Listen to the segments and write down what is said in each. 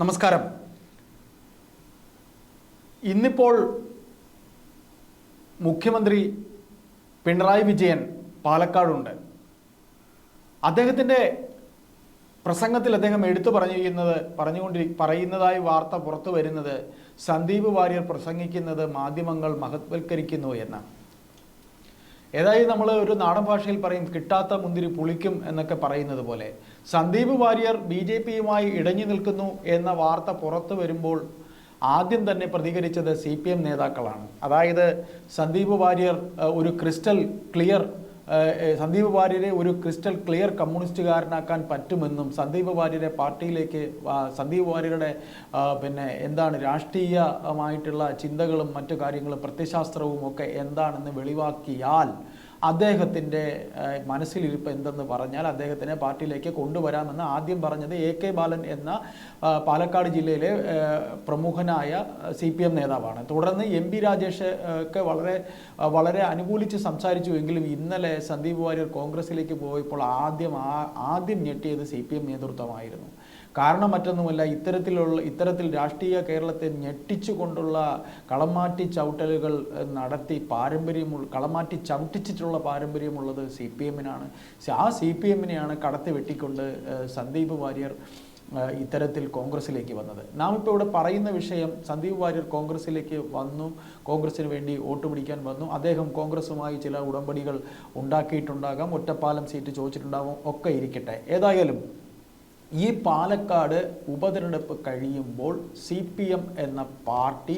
നമസ്കാരം. ഇന്നിപ്പോൾ മുഖ്യമന്ത്രി പിണറായി വിജയൻ പാലക്കാടുണ്ട്. അദ്ദേഹത്തിന്റെ പ്രസംഗത്തിൽ അദ്ദേഹം എടുത്തു പറഞ്ഞിരിക്കുന്നത് പറഞ്ഞുകൊണ്ടി പറയുന്നതായി വാർത്ത പുറത്തു വരുന്നത് സന്ദീപ് വാര്യർ പ്രസംഗിക്കുന്നത് മാധ്യമങ്ങൾ മഹത്വൽക്കരിക്കുന്നു എന്നാണ്. ഏതായാലും നമ്മൾ ഒരു നാടൻ ഭാഷയിൽ പറയും കിട്ടാത്ത മുന്തിരി പുളിക്കും എന്നൊക്കെ പറയുന്നത് പോലെ. സന്ദീപ് വാര്യർ ബി ജെ പിയുമായി ഇടഞ്ഞു നിൽക്കുന്നു എന്ന വാർത്ത പുറത്തു വരുമ്പോൾ ആദ്യം തന്നെ പ്രതികരിച്ചത് സി പി എം നേതാക്കളാണ്. അതായത് സന്ദീപ് വാര്യർ ഒരു ക്രിസ്റ്റൽ ക്ലിയർ സന്ദീപ് വാര്യരെ ഒരു ക്രിസ്റ്റൽ ക്ലിയർ കമ്മ്യൂണിസ്റ്റുകാരനാക്കാൻ പറ്റുമെന്നും സന്ദീപ് വാര്യരെ പാർട്ടിയിലേക്ക് സന്ദീപ് വാര്യരുടെ പിന്നെ എന്താണ് രാഷ്ട്രീയമായിട്ടുള്ള ചിന്തകളും മറ്റു കാര്യങ്ങളും പ്രത്യശാസ്ത്രവും ഒക്കെ എന്താണെന്ന് വെളിവാക്കിയാൽ അദ്ദേഹത്തിന്റെ മനസ്സിലിരിപ്പ് എന്തെന്ന് പറഞ്ഞാൽ അദ്ദേഹത്തിനെ പാർട്ടിയിലേക്ക് കൊണ്ടുവരാമെന്ന് ആദ്യം പറഞ്ഞത് എ കെ ബാലൻ എന്ന പാലക്കാട് ജില്ലയിലെ പ്രമുഖനായ സി പി എം നേതാവാണ്. തുടർന്ന് എം പി രാജേഷ് ഒക്കെ വളരെ വളരെ അനുകൂലിച്ച് സംസാരിച്ചു എങ്കിലും ഇന്നലെ സന്ദീപ് വാര്യർ കോൺഗ്രസിലേക്ക് പോയപ്പോൾ ആദ്യം ആദ്യം ഞെട്ടിയത് സി പി എം നേതൃത്വമായിരുന്നു. കാരണം മറ്റൊന്നുമല്ല ഇത്തരത്തിലുള്ള ഇത്തരത്തിൽ രാഷ്ട്രീയ കേരളത്തെ ഞെട്ടിച്ചുകൊണ്ടുള്ള കളമാറ്റി ചവിട്ടലുകൾ നടത്തി പാരമ്പര്യമുള്ള കളമാറ്റി ചവിട്ടിച്ചിട്ടുള്ള പാരമ്പര്യമുള്ളത് സി പി എമ്മിനാണ്. ആ സി പി എമ്മിനെയാണ് കടത്തി വെട്ടിക്കൊണ്ട് സന്ദീപ് വാര്യർ ഇത്തരത്തിൽ കോൺഗ്രസിലേക്ക് വന്നത്. നാം ഇപ്പോൾ ഇവിടെ പറയുന്ന വിഷയം സന്ദീപ് വാര്യർ കോൺഗ്രസിലേക്ക് വന്നു കോൺഗ്രസിന് വേണ്ടി വോട്ട് പിടിക്കാൻ വന്നു. അദ്ദേഹം കോൺഗ്രസുമായി ചില ഉടമ്പടികൾ ഉണ്ടാക്കിയിട്ടുണ്ടാകാം ഒറ്റപ്പാലം സീറ്റ് ചോദിച്ചിട്ടുണ്ടാകും ഒക്കെ ഇരിക്കട്ടെ. ഏതായാലും ഈ പാലക്കാട് ഉപതെരഞ്ഞെടുപ്പ് കഴിയുമ്പോൾ സി പി എം എന്ന പാർട്ടി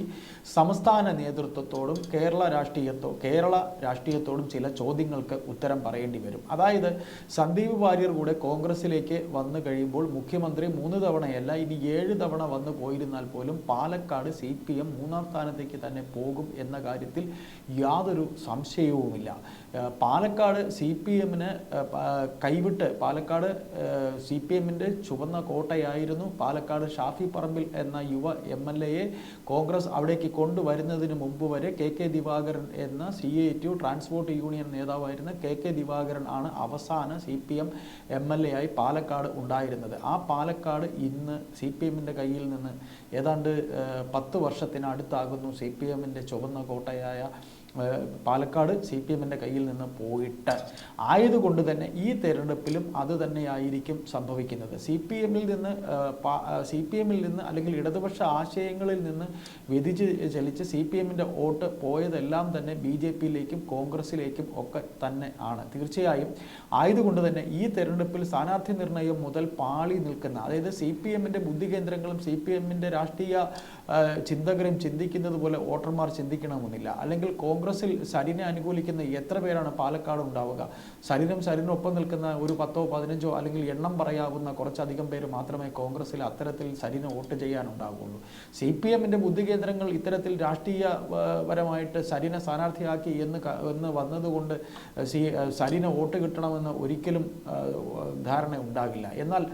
സംസ്ഥാന നേതൃത്വത്തോടും കേരള രാഷ്ട്രീയത്തോ കേരള രാഷ്ട്രീയത്തോടും ചില ചോദ്യങ്ങൾക്ക് ഉത്തരം പറയേണ്ടി വരും. അതായത് സന്ദീപ് വാര്യർ കൂടെ കോൺഗ്രസിലേക്ക് വന്നു കഴിയുമ്പോൾ മുഖ്യമന്ത്രി മൂന്ന് തവണയല്ല ഇനി ഏഴ് തവണ വന്നു പോയിരുന്നാൽ പോലും പാലക്കാട് സി പി എം മൂന്നാം സ്ഥാനത്തേക്ക് തന്നെ പോകും എന്ന കാര്യത്തിൽ യാതൊരു സംശയവുമില്ല. പാലക്കാട് സി പി എമ്മിന് കൈവിട്ട് പാലക്കാട് സി പി എമ്മിന്റെ ചുവന്ന കോട്ടയായിരുന്നു പാലക്കാട് ഷാഫി പറമ്പിൽ എന്ന യുവ എം എൽ എയെ കോൺഗ്രസ് അവിടേക്ക് കൊണ്ടുവരുന്നതിന് മുമ്പ് വരെ കെ കെ ദിവാകരൻ എന്ന C A to transport union നേതാവായിരുന്ന കെ കെ ദിവാകരൻ ആണ് അവസാന C P M M L A ആയി പാലക്കാട് ഉണ്ടായിരുന്നത്. ആ പാലക്കാട് ഇന്ന് സി പി എമ്മിന്റെ കയ്യിൽ നിന്ന് ഏതാണ്ട് പത്ത് വർഷത്തിനടുത്താകുന്നു സി പി എമ്മിന്റെ ചുവന്ന കോട്ടയായ പാലക്കാട് സി പി എമ്മിന്റെ കയ്യിൽ നിന്ന് പോയിട്ട് ആയതുകൊണ്ട് തന്നെ ഈ തെരഞ്ഞെടുപ്പിലും അത് തന്നെയായിരിക്കും സംഭവിക്കുന്നത്. സി പി എമ്മിൽ നിന്ന് സി പി എമ്മിൽ നിന്ന് അല്ലെങ്കിൽ ഇടതുപക്ഷ ആശയങ്ങളിൽ നിന്ന് വ്യതിച്ച് ചലിച്ച് സി പി എമ്മിന്റെ വോട്ട് പോയതെല്ലാം തന്നെ ബി ജെ പിയിലേക്കും കോൺഗ്രസിലേക്കും ഒക്കെ തന്നെ ആണ്. തീർച്ചയായും ആയതുകൊണ്ട് തന്നെ ഈ തെരഞ്ഞെടുപ്പിൽ സ്ഥാനാർത്ഥി നിർണയം മുതൽ പാളി നിൽക്കുന്ന അതായത് സി പി എമ്മിന്റെ ബുദ്ധികേന്ദ്രങ്ങളും സി പി എമ്മിന്റെ രാഷ്ട്രീയ ചിന്തകരും ചിന്തിക്കുന്നത് പോലെ വോട്ടർമാർ ചിന്തിക്കണമെന്നില്ല. അല്ലെങ്കിൽ കോൺഗ്രസിൽ സരിനെ അനുകൂലിക്കുന്ന എത്ര പേരാണ് പാലക്കാട് ഉണ്ടാവുക? സരിനും സരിനൊപ്പം നിൽക്കുന്ന ഒരു പത്തോ പതിനഞ്ചോ അല്ലെങ്കിൽ എണ്ണം പറയാവുന്ന കുറച്ചധികം പേര് മാത്രമേ കോൺഗ്രസിൽ അത്തരത്തിൽ സരിന് വോട്ട് ചെയ്യാനുണ്ടാവുകയുള്ളൂ. സി പി എമ്മിന്റെ ബുദ്ധികേന്ദ്രങ്ങൾ ഇത്തരത്തിൽ രാഷ്ട്രീയപരമായിട്ട് സരിനെ സ്ഥാനാർത്ഥിയാക്കി എന്ന് എന്ന് വന്നതുകൊണ്ട് സി സരിന് വോട്ട് കിട്ടണമെന്ന് ഒരിക്കലും ധാരണ ഉണ്ടാകില്ല. എന്നാൽ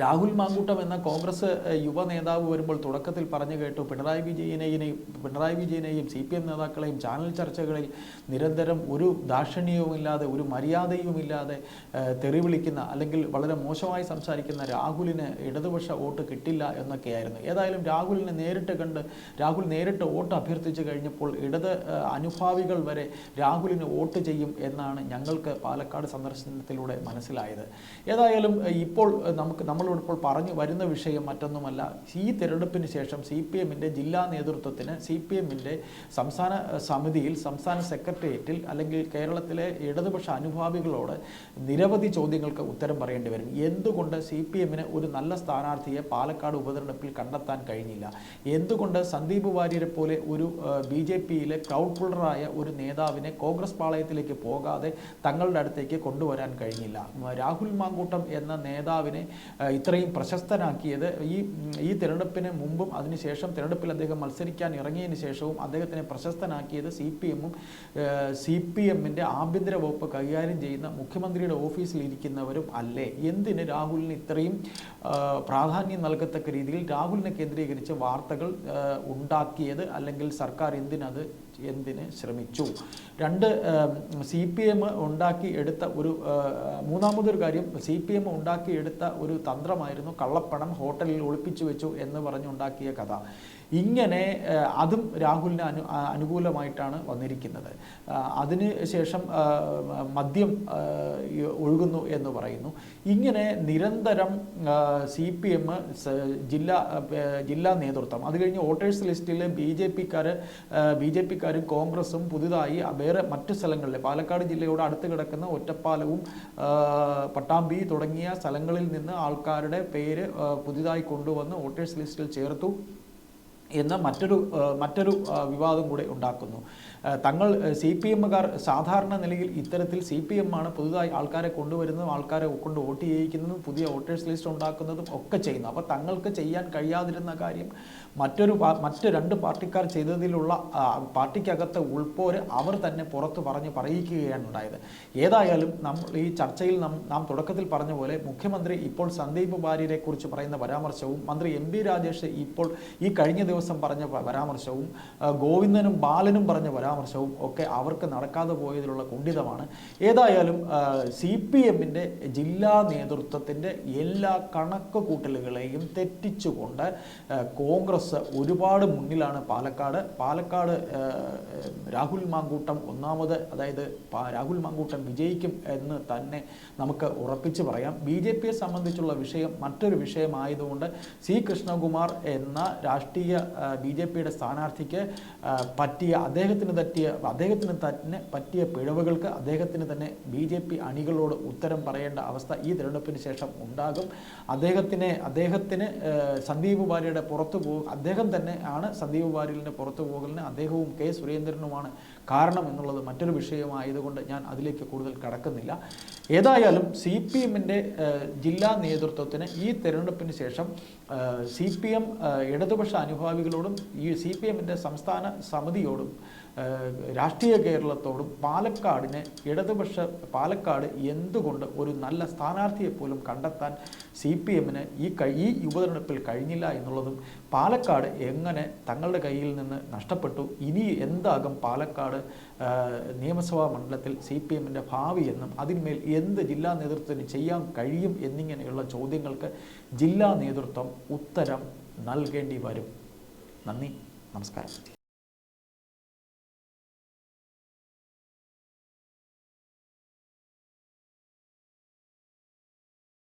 രാഹുൽ മാങ്കൂട്ടം എന്ന കോൺഗ്രസ് യുവ നേതാവ് വരുമ്പോൾ തുടക്കത്തിൽ പറഞ്ഞു കേട്ടു പിണറായി വിജയനെയും പിണറായി വിജയനെയും സി പി എം നേതാക്കളെയും ചാനൽ ചർച്ചകളിൽ നിരന്തരം ഒരു ദാക്ഷിണ്യവുമില്ലാതെ ഒരു മര്യാദയുമില്ലാതെ തെറിവിളിക്കുന്ന തെറി വിളിക്കുന്ന അല്ലെങ്കിൽ വളരെ മോശമായി സംസാരിക്കുന്ന രാഹുലിന് ഇടതുപക്ഷ വോട്ട് കിട്ടില്ല എന്നൊക്കെയായിരുന്നു. ഏതായാലും രാഹുലിനെ നേരിട്ട് കണ്ട് രാഹുൽ നേരിട്ട് വോട്ട് അഭ്യർത്ഥിച്ചു കഴിഞ്ഞപ്പോൾ ഇടത് അനുഭാവികൾ വരെ രാഹുലിന് വോട്ട് ചെയ്യും എന്നാണ് ഞങ്ങൾക്ക് പാലക്കാട് സന്ദർശനത്തിലൂടെ മനസ്സിലായത്. ഏതായാലും ഇപ്പോൾ നമുക്ക് നമുക്ക് നമ്മളോട് ഇപ്പോൾ പറഞ്ഞു വരുന്ന വിഷയം മറ്റൊന്നുമല്ല. ഈ തെരഞ്ഞെടുപ്പിന് ശേഷം സി പി എമ്മിന്റെ ജില്ലാ നേതൃത്വത്തിന് സി പി എമ്മിന്റെ സംസ്ഥാന സമിതിയിൽ സംസ്ഥാന സെക്രട്ടേറിയറ്റിൽ അല്ലെങ്കിൽ കേരളത്തിലെ ഇടതുപക്ഷ അനുഭാവികളോട് നിരവധി ചോദ്യങ്ങൾക്ക് ഉത്തരം പറയേണ്ടി വരും. എന്തുകൊണ്ട് സി പി എമ്മിന് ഒരു നല്ല സ്ഥാനാർത്ഥിയെ പാലക്കാട് ഉപതെരഞ്ഞെടുപ്പിൽ കണ്ടെത്താൻ കഴിഞ്ഞില്ല? എന്തുകൊണ്ട് സന്ദീപ് വാര്യരെ പോലെ ഒരു ബി ജെ പിയിലെ ക്രൗഡ് ഒരു നേതാവിനെ കോൺഗ്രസ് പാളയത്തിലേക്ക് പോകാതെ തങ്ങളുടെ അടുത്തേക്ക് കൊണ്ടുവരാൻ കഴിഞ്ഞില്ല? രാഹുൽ മാങ്കൂട്ടം എന്ന നേതാവിനെ ഇത്രയും പ്രശസ്തനാക്കിയത് ഈ ഈ തിരഞ്ഞെടുപ്പിന് മുമ്പും അതിനുശേഷം തിരഞ്ഞെടുപ്പിൽ അദ്ദേഹം മത്സരിക്കാൻ ഇറങ്ങിയതിന് ശേഷവും അദ്ദേഹത്തിനെ പ്രശസ്തനാക്കിയത് സി പി എമ്മും സി പി എമ്മിന്റെ ആഭ്യന്തര വകുപ്പ് കൈകാര്യം ചെയ്യുന്ന മുഖ്യമന്ത്രിയുടെ ഓഫീസിൽ ഇരിക്കുന്നവരും അല്ലേ? എന്തിന് രാഹുലിന് ഇത്രയും പ്രാധാന്യം നൽകത്തക്ക രീതിയിൽ രാഹുലിനെ കേന്ദ്രീകരിച്ച് വാർത്തകൾ ഉണ്ടാക്കിയത്? അല്ലെങ്കിൽ സർക്കാർ എന്തിനത് എന്തിന് ശ്രമിച്ചു? രണ്ട് സി പി എം ഉണ്ടാക്കി എടുത്ത ഒരു മൂന്നാമതൊരു കാര്യം സി പി എം ഉണ്ടാക്കി എടുത്ത ഒരു തന്ത്രമായിരുന്നു കള്ളപ്പണം ഹോട്ടലിൽ ഒളിപ്പിച്ചു വെച്ചു എന്ന് പറഞ്ഞുണ്ടാക്കിയ കഥ. ഇങ്ങനെ അതും രാഹുലിന് അനു അനുകൂലമായിട്ടാണ് വന്നിരിക്കുന്നത്. അതിന് ശേഷം മദ്യം ഒഴുകുന്നു എന്ന് പറയുന്നു. ഇങ്ങനെ നിരന്തരം സി പി എം ജില്ലാ ജില്ലാ നേതൃത്വം അത് കഴിഞ്ഞ് വോട്ടേഴ്സ് ലിസ്റ്റിൽ ബി ജെ പിക്കാർ ബി ജെ പിക്കാരും കോൺഗ്രസും പുതുതായി വേറെ മറ്റു സ്ഥലങ്ങളിൽ പാലക്കാട് ജില്ലയോട് അടുത്ത് കിടക്കുന്ന ഒറ്റപ്പാലവും പട്ടാമ്പി തുടങ്ങിയ സ്ഥലങ്ങളിൽ നിന്ന് ആൾക്കാരുടെ പേര് പുതുതായി കൊണ്ടുവന്ന് വോട്ടേഴ്സ് ലിസ്റ്റിൽ ചേർത്തു. എന്ന മറ്റൊരു മറ്റൊരു വിവാദം കൂടെ ഉണ്ടാക്കുന്നു. തങ്ങൾ സി പി എമ്മുകാർ സാധാരണ നിലയിൽ ഇത്തരത്തിൽ സി പി എം ആണ് പുതുതായി ആൾക്കാരെ കൊണ്ടുവരുന്നതും ആൾക്കാരെ കൊണ്ട് വോട്ട് ചെയ്യിക്കുന്നതും പുതിയ വോട്ടേഴ്സ് ലിസ്റ്റ് ഉണ്ടാക്കുന്നതും ഒക്കെ ചെയ്യുന്നു. അപ്പോൾ തങ്ങൾക്ക് ചെയ്യാൻ കഴിയാതിരുന്ന കാര്യം മറ്റൊരു മറ്റു രണ്ട് പാർട്ടിക്കാർ ചെയ്തതിലുള്ള പാർട്ടിക്കകത്തെ ഉൾപ്പോര് അവർ തന്നെ പുറത്ത് പറഞ്ഞ് പറയിക്കുകയാണ് ഉണ്ടായത്. ഏതായാലും നമ്മൾ ഈ ചർച്ചയിൽ നാം നാം തുടക്കത്തിൽ പറഞ്ഞ പോലെ മുഖ്യമന്ത്രി ഇപ്പോൾ സന്ദീപ് ഭാര്യരെ കുറിച്ച് പറയുന്ന പരാമർശവും മന്ത്രി എം ബി രാജേഷ് ഇപ്പോൾ ഈ കഴിഞ്ഞ ദിവസം പറഞ്ഞ പ- പരാമർശവും ഗോവിന്ദനും ബാലനും പറഞ്ഞ പരാമർശവും ഒക്കെ അവർക്ക് നടക്കാതെ പോയതിലുള്ള കുണ്ഠിതമാണ്. ഏതായാലും സി പി എമ്മിന്റെ ജില്ലാ നേതൃത്വത്തിന്റെ എല്ലാ കണക്ക് കൂട്ടലുകളെയും തെറ്റിച്ചുകൊണ്ട് കോൺഗ്രസ് ഒരുപാട് മുന്നിലാണ്. പാലക്കാട് പാലക്കാട് രാഹുൽ മാങ്കൂട്ടം ഒന്നാമത് അതായത് രാഹുൽ മാങ്കൂട്ടം വിജയിക്കും എന്ന് തന്നെ നമുക്ക് ഉറപ്പിച്ച് പറയാം. ബി ജെ പിയെ സംബന്ധിച്ചുള്ള വിഷയം മറ്റൊരു വിഷയമായതുകൊണ്ട് സി കൃഷ്ണകുമാർ എന്ന രാഷ്ട്രീയ ബി ജെ പിയുടെ സ്ഥാനാർത്ഥിക്ക് പറ്റിയ അദ്ദേഹത്തിന് തട്ടിയ അദ്ദേഹത്തിന് തന്നെ പറ്റിയ പിഴവുകൾക്ക് അദ്ദേഹത്തിന് തന്നെ ബി ജെ പി അണികളോട് ഉത്തരം പറയേണ്ട അവസ്ഥ ഈ തിരഞ്ഞെടുപ്പിന് ശേഷം ഉണ്ടാകും. അദ്ദേഹത്തിനെ അദ്ദേഹത്തിന് സന്ദീപ് വാര്യയുടെ പുറത്തു പോകും. അദ്ദേഹം തന്നെ ആണ് സന്ദീപ് വാര്യലിന്റെ പുറത്തു പോകലിന്. അദ്ദേഹവും കെ സുരേന്ദ്രനുമാണ് കാരണം എന്നുള്ളത് മറ്റൊരു വിഷയമായതുകൊണ്ട് ഞാൻ അതിലേക്ക് കൂടുതൽ കടക്കുന്നില്ല. ഏതായാലും സി പി എമ്മിന്റെ ജില്ലാ നേതൃത്വത്തിന് ഈ തെരഞ്ഞെടുപ്പിന് ശേഷം സി പി എം ഇടതുപക്ഷ അനുഭാവികളോടും ഈ സി പി എമ്മിന്റെ സംസ്ഥാന സമിതിയോടും രാഷ്ട്രീയ കേരളത്തോടും പാലക്കാടിനെ ഇടതുപക്ഷ പാലക്കാട് എന്തുകൊണ്ട് ഒരു നല്ല സ്ഥാനാർത്ഥിയെ പോലും കണ്ടെത്താൻ സി പി എമ്മിന് ഈ ഈ ഉപതെരഞ്ഞെടുപ്പിൽ കഴിഞ്ഞില്ല എന്നുള്ളതും പാലക്കാട് എങ്ങനെ തങ്ങളുടെ കയ്യിൽ നിന്ന് നഷ്ടപ്പെട്ടു? ഇനി എന്താകും പാലക്കാട് നിയമസഭാ മണ്ഡലത്തിൽ സി പി എമ്മിന്റെ ഭാവി എന്നും അതിന്മേൽ എന്ത് ജില്ലാ നേതൃത്വത്തിന് ചെയ്യാൻ കഴിയും എന്നിങ്ങനെയുള്ള ചോദ്യങ്ങൾക്ക് ജില്ലാ നേതൃത്വം ഉത്തരം നൽകേണ്ടി വരും. നന്ദി. നമസ്കാരം.